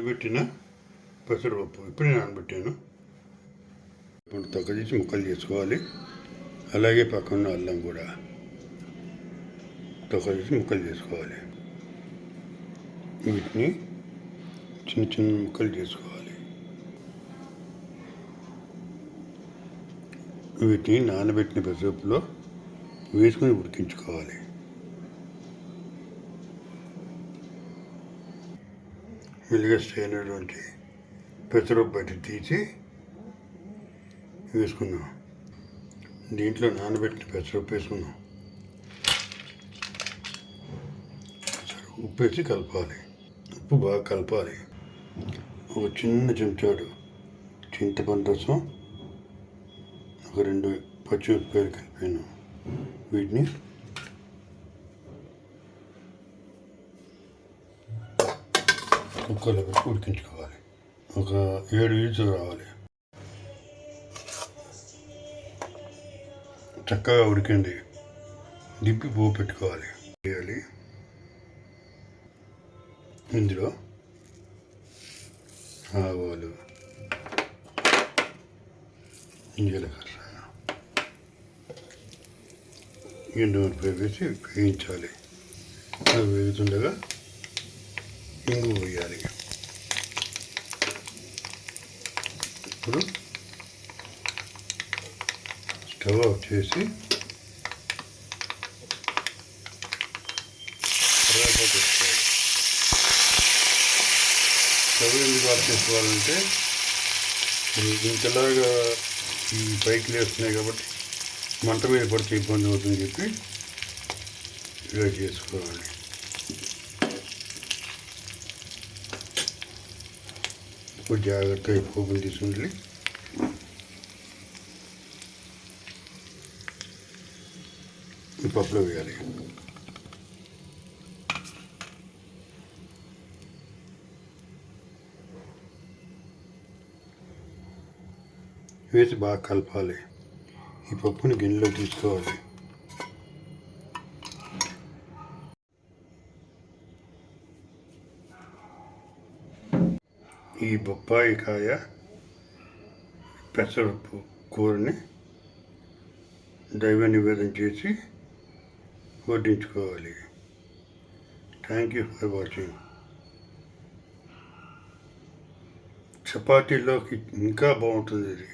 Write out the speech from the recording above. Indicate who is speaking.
Speaker 1: నానబెట్టిన పెసరపప్పు. ఇప్పుడే నానబెట్టాను. ఇప్పుడు తొక్క తీసి ముక్కలు చేసుకోవాలి. అలాగే పక్కన అల్లం కూడా తొక్క తీసి ముక్కలు చేసుకోవాలి. వీటిని చిన్న చిన్న ముక్కలు చేసుకోవాలి. వీటిని నానబెట్టిన పెసరపప్పులో వేసుకొని ఉడికించుకోవాలి. మెల్లిగా అయినటువంటి పెసరపప్పు బట్టి తీసి వేసుకుందాం. దీంట్లో నానబెట్టిన పెసరపప్పు వేసుకుందాం. ఉప్పు వేసి కలపాలి. ఉప్పు బాగా కలపాలి. ఒక చిన్న చెంచాడు చింతపండు రసం ఒక రెండు పచ్చిమిరపకాయలు కలిపాను. వీటిని కుక్కలు పెట్టి ఉడికించుకోవాలి. ఒక ఏడు ఈజు రావాలి. చక్కగా ఉడికింది. దిప్పి పువ్వు పెట్టుకోవాలి. వేయాలి. ఇందులో ఆవాలు జీలకర్ర ఎండుమిరపకాయ వేసి వేయించాలి. అది వేగుతుండగా ఇంగు వేయాలి. ఇప్పుడు స్టవ్ ఆఫ్ చేసి స్టవ్ ఎందుకు ఆఫ్ చేసుకోవాలంటే ఇంతలాగా ఈ పైకి లేస్తున్నాయి కాబట్టి మంట మీద పడితే ఇబ్బంది అవుతుందని చెప్పి ఇలా చేసుకోవాలి. ఇప్పుడు జాగ్రత్తగా పోగులు తీసుకుంటే ఈ పప్పులో వేయాలి. వేసి బాగా కలపాలి. ఈ పప్పుని గిన్నెలో తీసుకోవాలి. ఈ బొప్పాయి కాయ పెసరపప్పు కూరని దైవ నివేదన చేసి వడ్డించుకోవాలి. థ్యాంక్ యూ ఫర్ వాచింగ్ చపాతీలోకి ఇంకా బాగుంటుంది ఇది.